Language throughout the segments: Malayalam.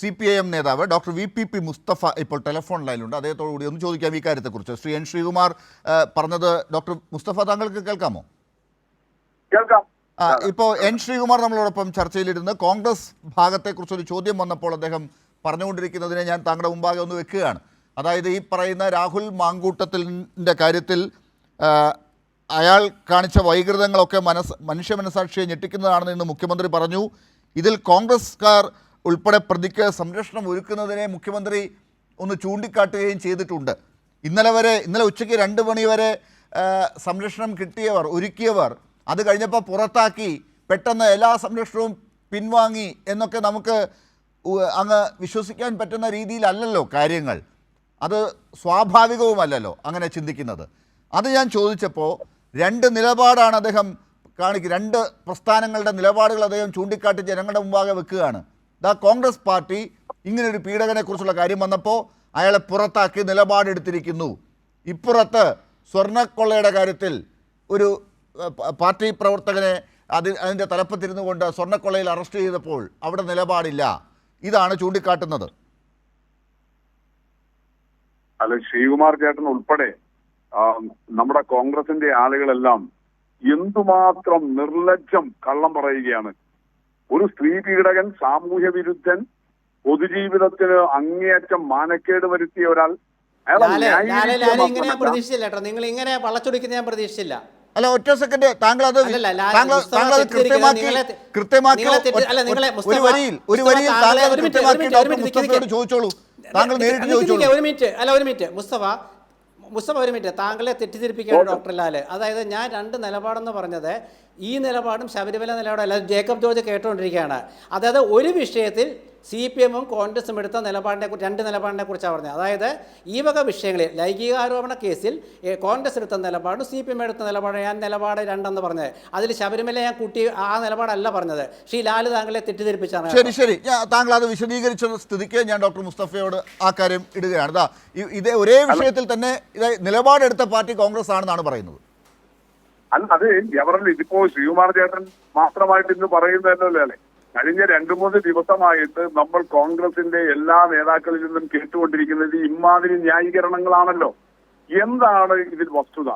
സി പി ഐ എം നേതാവ് doctor V P P Mustafa ഇപ്പോൾ ടെലിഫോൺ ലൈനിലുണ്ട് അദ്ദേഹത്തോടു കൂടി ഒന്ന് ചോദിക്കാം ഈ കാര്യത്തെക്കുറിച്ച്. ശ്രീ എൻ ശ്രീകുമാർ പറഞ്ഞത് ഡോക്ടർ മുസ്തഫ താങ്കൾക്ക് കേൾക്കാമോ? കേൾക്കാം. ഇപ്പോൾ എൻ ശ്രീകുമാർ നമ്മളോടൊപ്പം ചർച്ചയിലിരുന്ന് കോൺഗ്രസ് ഭാഗത്തെക്കുറിച്ച് ഒരു ചോദ്യം വന്നപ്പോൾ അദ്ദേഹം പറഞ്ഞുകൊണ്ടിരിക്കുന്നതിനെ ഞാൻ താങ്കളുടെ മുമ്പാകെ ഒന്ന് വെക്കുകയാണ്. അതായത് ഈ പറയുന്ന രാഹുൽ മാങ്കൂട്ടത്തിന്റെ കാര്യത്തിൽ അയാൾ കാണിച്ച വൈകൃതങ്ങളൊക്കെ മനസ് മനുഷ്യ മനസാക്ഷിയെ ഞെട്ടിക്കുന്നതാണെന്ന് ഇന്ന് മുഖ്യമന്ത്രി പറഞ്ഞു. ഇതിൽ കോൺഗ്രസ്കാർ ഉൾപ്പെടെ പ്രതിക്ക് സംരക്ഷണം ഒരുക്കുന്നതിനെ മുഖ്യമന്ത്രി ഒന്ന് ചൂണ്ടിക്കാട്ടുകയും ചെയ്തിട്ടുണ്ട്. ഇന്നലെ വരെ ഇന്നലെ ഉച്ചയ്ക്ക് രണ്ട് മണി വരെ സംരക്ഷണം കിട്ടിയവർ ഒരുക്കിയവർ അത് കഴിഞ്ഞപ്പോൾ പുറത്താക്കി പെട്ടെന്ന് എല്ലാ സംരക്ഷണവും പിൻവാങ്ങി എന്നൊക്കെ നമുക്ക് അങ്ങ് വിശ്വസിക്കാൻ പറ്റുന്ന രീതിയിലല്ലല്ലോ കാര്യങ്ങൾ. അത് സ്വാഭാവികവുമല്ലല്ലോ അങ്ങനെ ചിന്തിക്കുന്നത്. അത് ഞാൻ ചോദിച്ചപ്പോൾ രണ്ട് നിലപാടാണ് അദ്ദേഹം കാണിക്കുക രണ്ട് പ്രസ്ഥാനങ്ങളുടെ നിലപാടുകൾ അദ്ദേഹം ചൂണ്ടിക്കാട്ടി ജനങ്ങളുടെ മുമ്പാകെ വെക്കുകയാണ്. ദാ കോൺഗ്രസ് പാർട്ടി ഇങ്ങനൊരു പീഡകനെക്കുറിച്ചുള്ള കാര്യം വന്നപ്പോൾ അയാളെ പുറത്താക്കി നിലപാടെടുത്തിരിക്കുന്നു. ഇപ്പുറത്ത് സ്വർണക്കൊള്ളയുടെ കാര്യത്തിൽ ഒരു പാർട്ടി പ്രവർത്തകനെ അതിൽ അതിന്റെ തലപ്പത്തിരുന്നു കൊണ്ട് സ്വർണക്കൊള്ളയിൽ അറസ്റ്റ് ചെയ്തപ്പോൾ അവിടെ നിലപാടില്ല. ഇതാണ് ചൂണ്ടിക്കാട്ടുന്നത്. അല്ല ശ്രീകുമാർ ചേട്ടൻ ഉൾപ്പെടെ നമ്മുടെ കോൺഗ്രസിന്റെ ആളുകളെല്ലാം എന്തുമാത്രം നിർലജ്ജം കള്ളം പറയുകയാണ്. ഒരു സ്ത്രീ പീഡകൻ സാമൂഹ്യ വിരുദ്ധൻ പൊതുജീവിതത്തിന് അങ്ങേയറ്റം മാനക്കേട് വരുത്തിയ ഒരാൾ പ്രതീക്ഷിച്ചില്ല കേട്ടോ. നിങ്ങൾ ഇങ്ങനെ വളച്ചൊടിക്കുന്ന ഞാൻ പ്രതീക്ഷിച്ചില്ല. അല്ല ഒറ്റ സെക്കൻഡ് താങ്കൾ അത് അല്ലല്ല, താങ്കൾ അത് കൃത്യമാക്കി കൃത്യമാക്കി ഒരു വരിയിൽ ഒരു വരിയിൽ താങ്കൾ കൃത്യമാക്കി ഒരു ഡോക്ടർ മുസ്തഫയോട് ചോദിച്ചോളൂ താങ്കൾ നേരിട്ട് ചോദിച്ചോളൂ. ഒരു മിനിറ്റ് അല്ല ഒരു മിനിറ്റ്. മുസ്തഫ മുസ്തഫ ഒരു മിനിറ്റ് താങ്കളെ തെറ്റിദ്ധരിപ്പിക്കുകയാണ് ഡോക്ടർ ലാൽ. അതായത് ഞാൻ രണ്ട് നിലപാടെന്ന് പറഞ്ഞത് ഈ നിലപാടും ശബരിമല നിലപാടും അല്ലാതെ ജേക്കബ് ജോർജ് കേട്ടുകൊണ്ടിരിക്കുകയാണ് അതായത് ഒരു വിഷയത്തിൽ സി പി എമ്മും കോൺഗ്രസും എടുത്ത നിലപാടിനെ കുറിച്ച് രണ്ട് നിലപാടിനെ കുറിച്ചാണ് പറഞ്ഞത്. അതായത് ഈ വക വിഷയങ്ങളിൽ ലൈംഗികാരോപണ കേസിൽ കോൺഗ്രസ് എടുത്ത നിലപാടും സി പി എം എടുത്ത നിലപാടും ഞാൻ നിലപാട് രണ്ടെന്ന് പറഞ്ഞത്. അതിൽ ശബരിമല ഞാൻ കൂട്ടി ആ നിലപാടല്ല പറഞ്ഞത്. ശ്രീ ലാൽ താങ്കളെ തെറ്റിദ്ധരിപ്പിച്ചാണ് ശരി ശരി. ഞാൻ താങ്കൾ അത് വിശദീകരിച്ച സ്ഥിതിക്ക് ഞാൻ ഡോക്ടർ മുസ്തഫയോട് ആ കാര്യം ഇടുകയാണ്. ദാ ഇ- ഇതേ ഒരേ വിഷയത്തിൽ തന്നെ ഇത് നിലപാടെടുത്ത പാർട്ടി കോൺഗ്രസ് ആണെന്നാണ് പറയുന്നത്. അല്ല അത് എവറല്ല ഇതിപ്പോ ശ്രീകുമാർ ചേട്ടൻ മാത്രമായിട്ട് ഇന്ന് പറയുന്നതല്ലോ? അല്ലേ കഴിഞ്ഞ രണ്ടു മൂന്ന് ദിവസമായിട്ട് നമ്മൾ കോൺഗ്രസിന്റെ എല്ലാ നേതാക്കളിൽ നിന്നും കേട്ടുകൊണ്ടിരിക്കുന്നത് ഇമാതിരി ന്യായീകരണങ്ങളാണല്ലോ. എന്താണ് ഇതിൽ വസ്തുത?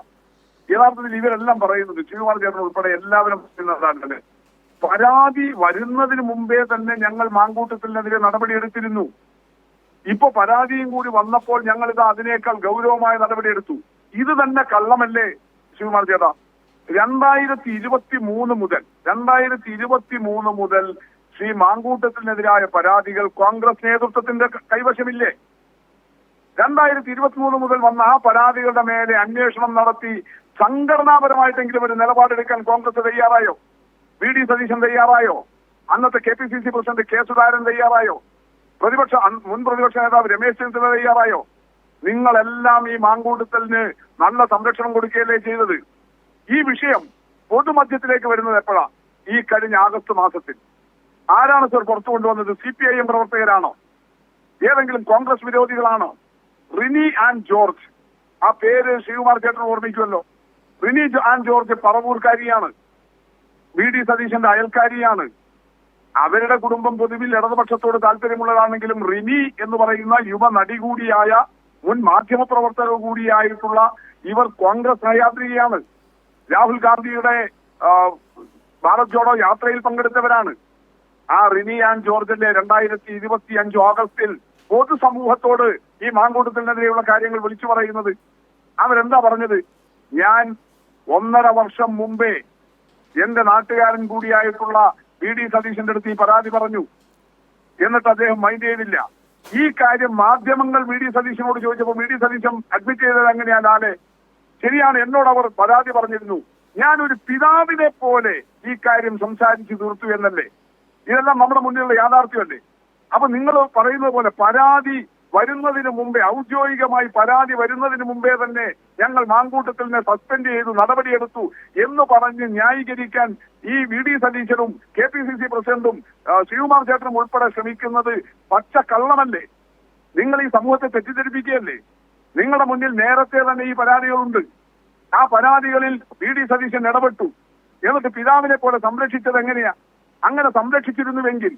യഥാർത്ഥത്തിൽ ഇവരെല്ലാം പറയുന്നത് ശ്രീകുമാർ ചേട്ടൻ ഉൾപ്പെടെ എല്ലാവരും പറയുന്നതാണ് പരാതി വരുന്നതിന് മുമ്പേ തന്നെ ഞങ്ങൾ മാങ്കൂട്ടത്തിനെതിരെ നടപടിയെടുത്തിരുന്നു ഇപ്പൊ പരാതിയും കൂടി വന്നപ്പോൾ ഞങ്ങൾ ഇത് അതിനേക്കാൾ ഗൗരവമായ നടപടിയെടുത്തു ഇത് തന്നെ കള്ളമല്ലേ ശിവകുമാർ ചേട്ടാ? രണ്ടായിരത്തി ഇരുപത്തി മൂന്ന് മുതൽ രണ്ടായിരത്തി ഇരുപത്തി മൂന്ന് മുതൽ ശ്രീ മാങ്കൂട്ടത്തിനെതിരായ പരാതികൾ കോൺഗ്രസ് നേതൃത്വത്തിന്റെ കൈവശമില്ലേ? രണ്ടായിരത്തി ഇരുപത്തി മൂന്ന് മുതൽ വന്ന ആ പരാതികളുടെ മേലെ അന്വേഷണം നടത്തി സംഘടനാപരമായിട്ടെങ്കിലും ഒരു നിലപാടെടുക്കാൻ കോൺഗ്രസ് തയ്യാറായോ? വി ഡി സതീശൻ തയ്യാറായോ? അന്നത്തെ K P C C president K Sudhakaran തയ്യാറായോ? പ്രതിപക്ഷ മുൻ പ്രതിപക്ഷ നേതാവ് രമേശ് ചെന്നിത്തല തയ്യാറായോ? നിങ്ങളെല്ലാം ഈ മാങ്കൂട്ടത്തലിന് നല്ല സംരക്ഷണം കൊടുക്കുകയല്ലേ ചെയ്തത്? ഈ വിഷയം പൊതുമധ്യത്തിലേക്ക് വരുന്നത് എപ്പോഴാ? ഈ കഴിഞ്ഞ ആഗസ്റ്റ് മാസത്തിൽ. ആരാണ് സർ പുറത്തു കൊണ്ടുവന്നത്? സി പി ഐ എം പ്രവർത്തകരാണോ? ഏതെങ്കിലും കോൺഗ്രസ് വിരോധികളാണോ? റിനി ആൻഡ് ജോർജ്. ആ പേര് ശ്രീകുമാർ ചേട്ടൻ ഓർമ്മിക്കുമല്ലോ. റിനി ആൻഡ് ജോർജ് പറവൂർക്കാരിയാണ്. വി ഡി സതീശന്റെ അയൽക്കാരിയാണ്. അവരുടെ കുടുംബം പൊതുവിൽ ഇടതുപക്ഷത്തോട് താല്പര്യമുള്ളതാണെങ്കിലും റിനി എന്ന് പറയുന്ന യുവ നടി കൂടിയായ മുൻ മാധ്യമപ്രവർത്തക കൂടിയായിട്ടുള്ള ഇവർ കോൺഗ്രസ് സഹയാത്രികയാണ് രാഹുൽ ഗാന്ധിയുടെ ഭാരത് ജോഡോ യാത്രയിൽ പങ്കെടുത്തവരാണ്. ആ റിനി ആൻഡ് ജോർജിന്റെ രണ്ടായിരത്തി ഇരുപത്തി അഞ്ച് ഓഗസ്റ്റിൽ പൊതുസമൂഹത്തോട് ഈ മാങ്കൂട്ടത്തിനെതിരെയുള്ള കാര്യങ്ങൾ വിളിച്ചു പറയുന്നത്. അവരെന്താ പറഞ്ഞത്? ഞാൻ ഒന്നര വർഷം മുമ്പേ എന്റെ നാട്ടുകാരൻ കൂടിയായിട്ടുള്ള വി ഡി സതീശന്റെ അടുത്ത് ഈ പരാതി പറഞ്ഞു. എന്നിട്ട് അദ്ദേഹം മൈൻഡ് ചെയ്തില്ല. ഈ കാര്യം മാധ്യമങ്ങൾ വി ഡി സതീശനോട് ചോദിച്ചപ്പോൾ വി ഡി സതീശൻ അഡ്മിറ്റ് ചെയ്തത് എങ്ങനെയാണ് ആലെ ശരിയാണ് എന്നോട് അവർ പരാതി പറഞ്ഞിരുന്നു. ഞാൻ ഒരു പിതാവിനെ പോലെ ഈ കാര്യം സംസാരിച്ചു തീർത്തു എന്നല്ലേ? ഇതെല്ലാം നമ്മുടെ മുന്നിലുള്ള യാഥാർത്ഥ്യമല്ലേ? അപ്പൊ നിങ്ങൾ പറയുന്നത് പോലെ പരാതി വരുന്നതിന് മുമ്പേ ഔദ്യോഗികമായി പരാതി വരുന്നതിന് മുമ്പേ തന്നെ ഞങ്ങൾ മാങ്കൂട്ടത്തിലിനെ സസ്പെൻഡ് ചെയ്തു നടപടിയെടുത്തു എന്ന് പറഞ്ഞ് ന്യായീകരിക്കാൻ ഈ വി ഡി സതീശനും കെ പി സി സി പ്രസിഡന്റും ശിവകുമാർ ചേട്ടനും ഉൾപ്പെടെ ശ്രമിക്കുന്നത് പച്ച കള്ളമല്ലേ നിങ്ങൾ ഈ സമൂഹത്തെ തെറ്റിദ്ധരിപ്പിക്കുകയല്ലേ? നിങ്ങളുടെ മുന്നിൽ നേരത്തെ തന്നെ ഈ പരാതികളുണ്ട്. ആ പരാതികളിൽ വി ഡി സതീശൻ ഇടപെട്ടു. എന്നിട്ട് പിതാവിനെ പോലെ സംരക്ഷിച്ചത് എങ്ങനെയാ? അങ്ങനെ സംരക്ഷിച്ചിരുന്നുവെങ്കിൽ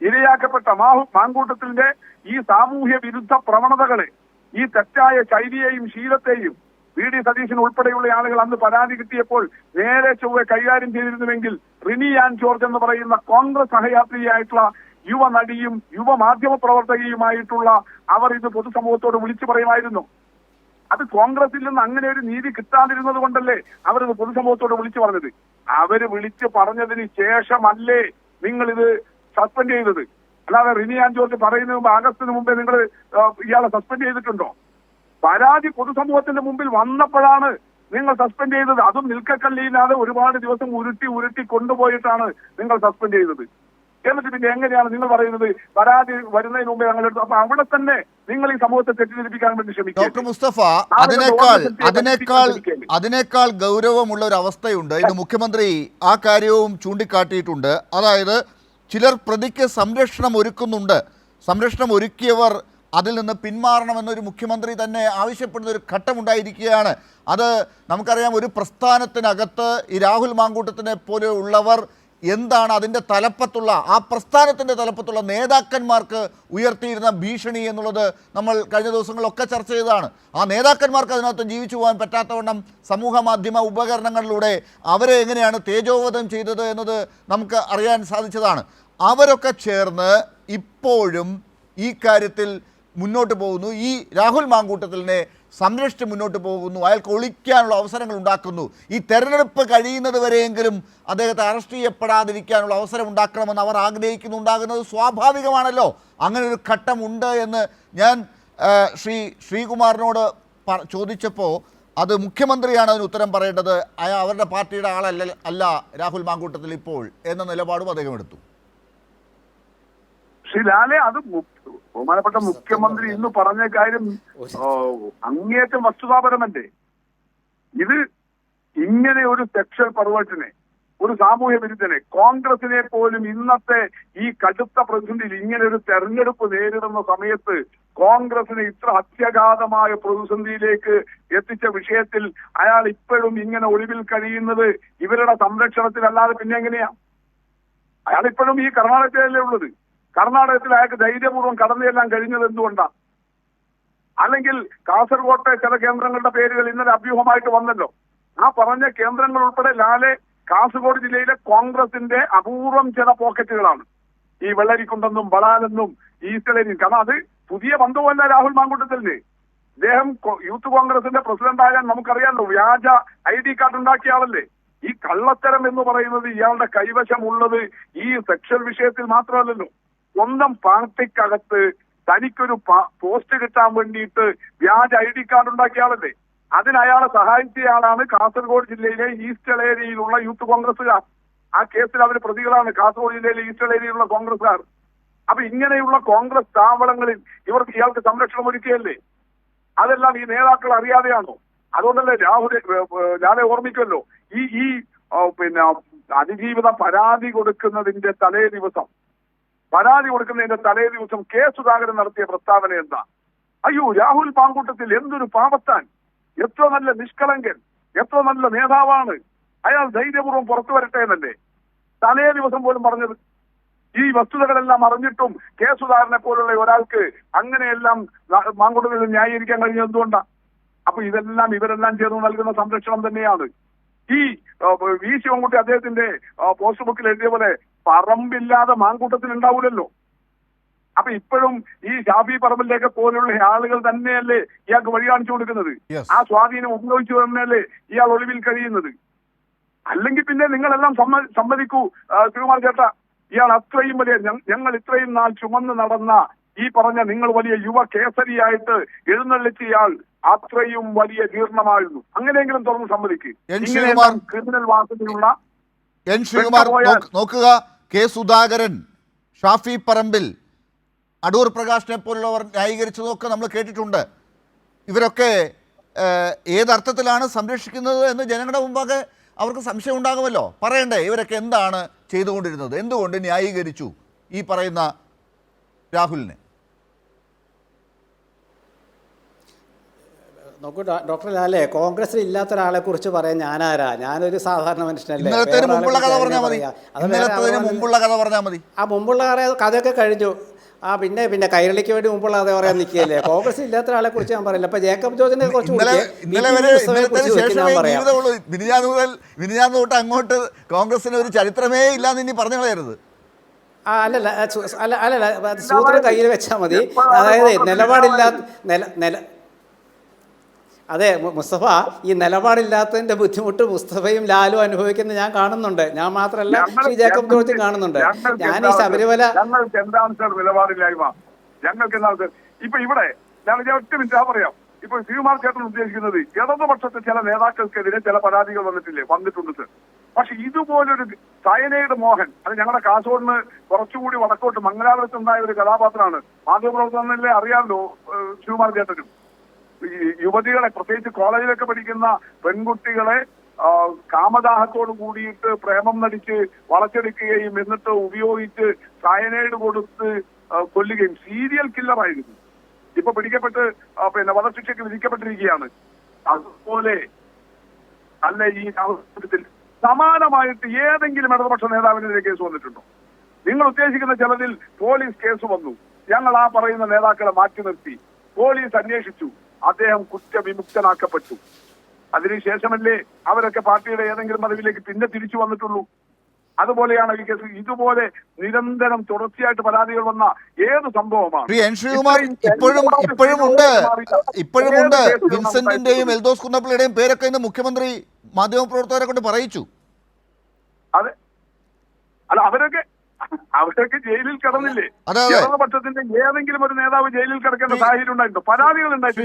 ഇരയാക്കപ്പെട്ട മാഹു മാങ്കൂട്ടത്തിന്റെ ഈ സാമൂഹ്യ വിരുദ്ധ പ്രവണതകളെ ഈ തെറ്റായ ശൈലിയെയും ശീലത്തെയും വി ഡി സതീശൻ ഉൾപ്പെടെയുള്ള ആളുകൾ അന്ന് പരാതി കിട്ടിയപ്പോൾ നേരെ ചൊവ്വെ കൈകാര്യം ചെയ്തിരുന്നുവെങ്കിൽ റിനി ആൻ ജോർജ് എന്ന് പറയുന്ന കോൺഗ്രസ് സഹയാത്രിയായിട്ടുള്ള യുവ നടിയും യുവ മാധ്യമ പ്രവർത്തകയുമായിട്ടുള്ള അവർ ഇത് പൊതുസമൂഹത്തോട് വിളിച്ചു പറയുമായിരുന്നു. അത് കോൺഗ്രസിൽ നിന്ന് അങ്ങനെ ഒരു നീതി കിട്ടാതിരുന്നത് കൊണ്ടല്ലേ അവരത് പൊതുസമൂഹത്തോട് വിളിച്ചു പറഞ്ഞത്? അവർ വിളിച്ച് പറഞ്ഞതിന് ശേഷമല്ലേ നിങ്ങൾ ഇത് സസ്പെൻഡ് ചെയ്തത്? അല്ലാതെ റിനി ആൻ ജോർജ് പറയുന്നതിന് മുമ്പ് ആഗസ്റ്റിന് മുമ്പേ നിങ്ങൾ ഇയാളെ സസ്പെൻഡ് ചെയ്തിട്ടുണ്ടോ? പരാതി പൊതുസമൂഹത്തിന്റെ മുമ്പിൽ വന്നപ്പോഴാണ് നിങ്ങൾ സസ്പെൻഡ് ചെയ്തത്. അതും നിൽക്കക്കല്ലിയില്ലാതെ ഒരുപാട് ദിവസം ഉരുട്ടി ഉരുട്ടി കൊണ്ടുപോയിട്ടാണ് നിങ്ങൾ സസ്പെൻഡ് ചെയ്തത്. എന്നിട്ട് പിന്നെ എങ്ങനെയാണ് നിങ്ങൾ പറയുന്നത്? പരാതി വരുന്നതിന് മുമ്പേ ഞങ്ങൾ എടുത്തു. അപ്പൊ അവിടെ തന്നെ നിങ്ങൾ ഈ സമൂഹത്തെ തെറ്റിദ്ധരിപ്പിക്കാൻ വേണ്ടി ഡോക്ടർ ശ്രമിക്കുക മുസ്തഫ അതിനേക്കാൾ അതിനേക്കാൾ അതിനേക്കാൾ ഗൗരവമുള്ള ഒരു അവസ്ഥയുണ്ട്. ഇന്ന് മുഖ്യമന്ത്രി ആ കാര്യവും ചൂണ്ടിക്കാട്ടിയിട്ടുണ്ട്. അതായത് ചിലർ പ്രതിക്ക് സംരക്ഷണം ഒരുക്കുന്നുണ്ട്. സംരക്ഷണം ഒരുക്കിയവർ അതിൽ നിന്ന് പിന്മാറണമെന്നൊരു മുഖ്യമന്ത്രി തന്നെ ആവശ്യപ്പെടുന്ന ഒരു ഘട്ടമുണ്ടായിരിക്കുകയാണ്. അത് നമുക്കറിയാം ഒരു പ്രസ്ഥാനത്തിനകത്ത് ഈ രാഹുൽ മാങ്കൂട്ടത്തിനെ പോലെ ഉള്ളവർ എന്താണ് അതിന്റെ തലപ്പത്തുള്ള ആ പ്രസ്ഥാനത്തിന്റെ തലപ്പത്തുള്ള നേതാക്കന്മാർക്ക് ഉയർത്തിയിരുന്ന ഭീഷണി എന്നുള്ളത് നമ്മൾ കഴിഞ്ഞ ദിവസങ്ങളിലൊക്കെ ചർച്ച ചെയ്തതാണ്. ആ നേതാക്കന്മാർക്ക് അതിനകത്ത് ജീവിച്ചു പോകാൻ പറ്റാത്തവണ്ണം സമൂഹ മാധ്യമ ഉപകരണങ്ങളിലൂടെ അവരെ എങ്ങനെയാണ് തേജോവധം ചെയ്തത് എന്നത് നമുക്ക് അറിയാൻ സാധിച്ചതാണ്. അവരൊക്കെ ചേർന്ന് ഇപ്പോഴും ഈ കാര്യത്തിൽ മുന്നോട്ട് പോകുന്നു. ഈ രാഹുൽ മാങ്കൂട്ടത്തിലിനെ സംരക്ഷിച്ച് മുന്നോട്ട് പോകുന്നു. അയാൾക്ക് ഒളിക്കാനുള്ള അവസരങ്ങൾ ഉണ്ടാക്കുന്നു. ഈ തെരഞ്ഞെടുപ്പ് കഴിയുന്നത് വരെയെങ്കിലും അദ്ദേഹത്തെ അറസ്റ്റ് ചെയ്യപ്പെടാതിരിക്കാനുള്ള അവസരം ഉണ്ടാക്കണമെന്ന് അവർ ആഗ്രഹിക്കുന്നുണ്ടാകുന്നത് സ്വാഭാവികമാണല്ലോ. അങ്ങനെ ഒരു ഘട്ടമുണ്ട് എന്ന് ഞാൻ ശ്രീ ശ്രീകുമാറിനോട് ചോദിച്ചപ്പോൾ അത് മുഖ്യമന്ത്രിയാണ് അതിന് ഉത്തരം പറയേണ്ടത്. അവരുടെ പാർട്ടിയുടെ ആളല്ല അല്ല രാഹുൽ മാങ്കൂട്ടത്തിൽ ഇപ്പോൾ എന്ന നിലപാടും അദ്ദേഹം എടുത്തു ശ്രീ ലാലെ അത് ബഹുമാനപ്പെട്ട മുഖ്യമന്ത്രി ഇന്ന് പറഞ്ഞ കാര്യം അങ്ങേറ്റം അങ്ങേയറ്റം വസ്തുതാപരമല്ലേ? ഇത് ഇങ്ങനെ ഒരു സെക്ഷൽ പർവേട്ടിനെ ഒരു സാമൂഹ്യ വിരുദ്ധനെ കോൺഗ്രസിനെ പോലും ഇന്നത്തെ ഈ കടുത്ത പ്രതിസന്ധിയിൽ ഇങ്ങനെ ഒരു തെരഞ്ഞെടുപ്പ് നേരിടുന്ന സമയത്ത് കോൺഗ്രസിനെ ഇത്ര അത്യഗാധമായ പ്രതിസന്ധിയിലേക്ക് എത്തിച്ച വിഷയത്തിൽ അയാൾ ഇപ്പോഴും ഇങ്ങനെ ഒളിവിൽ കഴിയുന്നത് ഇവരുടെ സംരക്ഷണത്തിലല്ലാതെ പിന്നെ എങ്ങനെയാ? അയാൾ ഇപ്പോഴും ഈ കർണാടകത്തിലല്ലേ ഉള്ളത്? കർണാടകത്തിൽ അയാൾക്ക് ധൈര്യപൂർവം കടന്നെല്ലാം കഴിഞ്ഞത് എന്തുകൊണ്ടാ? അല്ലെങ്കിൽ കാസർകോട്ടെ ചില കേന്ദ്രങ്ങളുടെ പേരുകൾ ഇന്നലെ അഭ്യൂഹമായിട്ട് വന്നല്ലോ. ആ പറഞ്ഞ കേന്ദ്രങ്ങൾ ഉൾപ്പെടെ ലാലെ കാസർഗോഡ് ജില്ലയിലെ കോൺഗ്രസിന്റെ അപൂർവം ചില പോക്കറ്റുകളാണ്. ഈ വെള്ളരിക്കുണ്ടെന്നും ബളാലെന്നും ഈസ്റ്റലേനും കാരണം അത് പുതിയ ബന്ധവുമല്ല രാഹുൽ മാങ്കൂട്ടത്തിന് അദ്ദേഹം യൂത്ത് കോൺഗ്രസിന്റെ പ്രസിഡന്റ് ആകാൻ നമുക്കറിയാമല്ലോ വ്യാജ ഐ ഡി കാർഡ് ഉണ്ടാക്കിയ ആളല്ലേ. ഈ കള്ളത്തരം എന്ന് പറയുന്നത് ഇയാളുടെ കൈവശം ഉള്ളത് ഈ സെക്ഷൽ വിഷയത്തിൽ മാത്രമല്ലല്ലോ. സ്വന്തം പാർട്ടിക്കകത്ത് തനിക്കൊരു പോസ്റ്റ് കിട്ടാൻ വേണ്ടിയിട്ട് വ്യാജ ഐ ഡി കാർഡ് ഉണ്ടാക്കിയ ആളല്ലേ? അതിന് അയാളെ സഹായിച്ച ആളാണ് കാസർഗോഡ് ജില്ലയിലെ ഈസ്റ്റ് ഏരിയയിലുള്ള യൂത്ത് കോൺഗ്രസുകാർ ആ കേസിൽ അവർ പ്രതികളാണ് കാസർഗോഡ് ജില്ലയിലെ ഈസ്റ്റ് ഏരിയയിലുള്ള കോൺഗ്രസുകാർ അപ്പൊ ഇങ്ങനെയുള്ള കോൺഗ്രസ് സ്ഥാപനങ്ങളിൽ ഇവർക്ക് ഇയാൾക്ക് സംരക്ഷണം ഒരുക്കുകയല്ലേ അതെല്ലാം ഈ നേതാക്കൾ അറിയാതെയാണോ? അതുകൊണ്ടല്ലേ രാഹുൽ രാവിലെ ഓർമ്മിക്കുമല്ലോ ഈ ഈ പിന്നെ അതിജീവിത പരാതി കൊടുക്കുന്നതിന്റെ തലേ ദിവസം പരാതി കൊടുക്കുന്നതിന്റെ തലേ ദിവസം കെ സുധാകരൻ നടത്തിയ പ്രസ്താവന എന്താ? അയ്യോ രാഹുൽ പാങ്കൂട്ടത്തിൽ എന്തൊരു പാപത്താൻ? എത്ര നല്ല നിഷ്കളങ്കൻ എത്ര നല്ല നേതാവാണ്. അയാൾ ധൈര്യപൂർവം പുറത്തു വരട്ടെ എന്നല്ലേ? തലേ ദിവസം പോലും പറഞ്ഞത്. ഈ വസ്തുതകളെല്ലാം അറിഞ്ഞിട്ടും കെ സുധാകരനെ പോലുള്ള ഒരാൾക്ക് അങ്ങനെയെല്ലാം മാങ്കുട്ടത്തിൽ ന്യായീകരിക്കാൻ കഴിഞ്ഞത് എന്തുകൊണ്ടാണ് അപ്പൊ ഇതെല്ലാം ഇവരെല്ലാം ചേർന്ന് നൽകുന്ന സംരക്ഷണം തന്നെയാണ്. ഈ വി ശിവൻകുട്ടി അദ്ദേഹത്തിന്റെ പോസ്റ്റ് ബുക്കിൽ എഴുതിയ പോലെ പറമ്പില്ലാതെ മാങ്കൂട്ടത്തിൽ ഉണ്ടാവൂലല്ലോ. അപ്പൊ ഇപ്പോഴും ഈ ഷാഫി പറമ്പിലേക്ക് പോലുള്ള ആളുകൾ തന്നെയല്ലേ ഇയാൾക്ക് വഴി കാണിച്ചു കൊടുക്കുന്നത്? ആ സ്വാധീനം ഉപയോഗിച്ചു തന്നെയല്ലേ ഇയാൾ ഒളിവിൽ കഴിയുന്നത്? അല്ലെങ്കിൽ പിന്നെ നിങ്ങളെല്ലാം സമ്മ- സമ്മതിക്കൂ ശ്രീകുമാർ ചേട്ടാ. ഇയാൾ അത്രയും വലിയ ഞങ്ങൾ ഇത്രയും നാൾ ചുമന്ന് നടന്ന ഈ പറഞ്ഞ നിങ്ങൾ വലിയ യുവ കേസരിയായിട്ട് എഴുന്നള്ളിച്ച ഇയാൾ അത്രയും വലിയ ജീർണമായിരുന്നു. അങ്ങനെയെങ്കിലും തുറന്ന് സമ്മതിക്കും. ക്രിമിനൽ വാസനയുള്ള എൻ ശ്രീകുമാർ നോക്കുക. കെ സുധാകരൻ ഷാഫി പറമ്പിൽ അടൂർ പ്രകാശിനെ പോലുള്ളവർ ന്യായീകരിച്ചതൊക്കെ നമ്മൾ കേട്ടിട്ടുണ്ട്. ഇവരൊക്കെ ഏതർത്ഥത്തിലാണ് സംരക്ഷിക്കുന്നത് എന്ന് ജനങ്ങളുടെ മുമ്പാകെ അവർക്ക് സംശയം ഉണ്ടാകുമല്ലോ. പറയണ്ടേ ഇവരൊക്കെ എന്താണ് ചെയ്തുകൊണ്ടിരുന്നത്? എന്തുകൊണ്ട് ന്യായീകരിച്ചു ഈ പറയുന്ന രാഹുലിനെ? നോക്കൂ ഡോക്ടർ ലാലേ കോൺഗ്രസിൽ ഇല്ലാത്ത ഒരാളെ കുറിച്ച് പറയാൻ ഞാനാരാ? ഞാനൊരു സാധാരണ മനുഷ്യനല്ലേ. മുമ്പുള്ള കഥ പറഞ്ഞാൽ മതി. അത് മുമ്പുള്ള കഥ പറഞ്ഞാൽ മതി. ആ മുമ്പുള്ള കഥ- കഥയൊക്കെ കഴിഞ്ഞു. ആ പിന്നെ പിന്നെ കൈരളിക്ക് വേണ്ടി മുമ്പുള്ള കഥ പറയാൻ നിൽക്കുകയല്ലേ? കോൺഗ്രസ് ഇല്ലാത്ത ഒരാളെ കുറിച്ച് ഞാൻ പറയില്ല അപ്പൊ ജേക്കബ് ജോർജിനെ കുറിച്ച് തൊട്ട് അങ്ങോട്ട് കോൺഗ്രസിന് ഒരു ചരിത്രമേ ഇല്ലാന്ന് ഇനി പറഞ്ഞു കളയരുത്. ആ അല്ലല്ല അല്ല അല്ല അല്ലല്ല അത് സൂത്രം കയ്യിൽ വെച്ചാൽ മതി. അതായത് നിലപാടില്ലാത്ത നില നില അതെ മുസ്തഫ ഈ നിലപാടില്ലാത്തതിന്റെ ബുദ്ധിമുട്ട് മുസ്തഫയും ലാലും അനുഭവിക്കുന്നത് ഞാൻ കാണുന്നുണ്ട്. ഞാൻ മാത്രമല്ല ശ്രീ ജേക്കബ് ജോർജും കാണുന്നുണ്ട്. ഞാൻ ഈ ശബരിമല ഞങ്ങൾക്ക് എന്താണ് സാർ നിലപാടില്ലായ്മ? ഞങ്ങൾക്ക് എന്താണ് ഇപ്പൊ ഇവിടെ ഞാൻ ഒറ്റ മിനിറ്റ് പറയാം. ഇപ്പൊ ശ്രീകുമാർ ചേട്ടൻ ഉദ്ദേശിക്കുന്നത് ഇടതുപക്ഷത്തെ ചില നേതാക്കൾക്കെതിരെ ചില പരാതികൾ വന്നിട്ടില്ലേ? വന്നിട്ടുണ്ട് സാർ. പക്ഷെ ഇതുപോലൊരു സയനയുടെ മോഹൻ അത് ഞങ്ങളുടെ കാസർഗോഡിന് കുറച്ചുകൂടി വടക്കോട്ട് മംഗലാപുരത്തുണ്ടായ ഒരു കഥാപാത്രമാണ്. മാധ്യമപ്രവർത്തനല്ലേ അറിയാമല്ലോ ശ്രീകുമാർ ചേട്ടനും. യുവതികളെ പ്രത്യേകിച്ച് കോളേജിലൊക്കെ പഠിക്കുന്ന പെൺകുട്ടികളെ കാമദാഹത്തോട് കൂടിയിട്ട് പ്രേമം നടിച്ച് വളച്ചെടുക്കുകയും എന്നിട്ട് ഉപയോഗിച്ച് സയനൈഡ് കൊടുത്ത് കൊല്ലുകയും സീരിയൽ കില്ലറായിരുന്നു ഇപ്പൊ പിടിക്കപ്പെട്ട് പിന്നെ വധശിക്ഷയ്ക്ക് വിധിക്കപ്പെട്ടിരിക്കുകയാണ്. അതുപോലെ അല്ല ഈ കാലഘട്ടത്തിൽ സമാനമായിട്ട് ഏതെങ്കിലും ഇടതുപക്ഷ നേതാവിനെതിരെ കേസ് വന്നിട്ടുണ്ടോ? നിങ്ങൾ ഉദ്ദേശിക്കുന്ന ചിലതിൽ പോലീസ് കേസ് വന്നു. ഞങ്ങൾ ആ പറയുന്ന നേതാക്കളെ മാറ്റി നിർത്തി. പോലീസ് അന്വേഷിച്ചു. അദ്ദേഹം കുറ്റവിമുക്തനാക്കപ്പെട്ടു. അതിനുശേഷമല്ലേ അവരൊക്കെ പാർട്ടിയുടെ ഏതെങ്കിലും പദവിയിലേക്ക് പിന്നെ തിരിച്ചു വന്നിട്ടുള്ളൂ. അതുപോലെയാണ് ഈ കേസ്. ഇതുപോലെ നിരന്തരം തുടർച്ചയായിട്ട് പരാതികൾ വന്ന ഏത് സംഭവമാണ്? ഇപ്പോഴും ഇപ്പോഴും ഉണ്ട്. ഇപ്പോഴും ഉണ്ട്. കേസിലും വിൻസെന്റിന്റെയും നമുക്ക് എൽദോസ് കുന്നപ്പിള്ളിയുടെയും പേരൊക്കെ ഇന്ന് മുഖ്യമന്ത്രി മാധ്യമപ്രവർത്തകരെ കൊണ്ട് പറയിച്ചു. അതെ. അല്ല അവരൊക്കെ അവരൊക്കെ ജയിലിൽ കിടന്നില്ലേ. ഇടതുപക്ഷത്തിന്റെ ഏതെങ്കിലും ഒരു നേതാവ് ജയിലിൽ കിടക്കേണ്ട സാഹചര്യം ഉണ്ടായിട്ടുണ്ടോ പരാതികൾ ഉണ്ടായിട്ടുണ്ട്.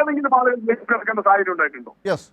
ഏതെങ്കിലും ആളുകൾ ജയിലിൽ കിടക്കേണ്ട സാഹചര്യം ഉണ്ടായിട്ടുണ്ടോ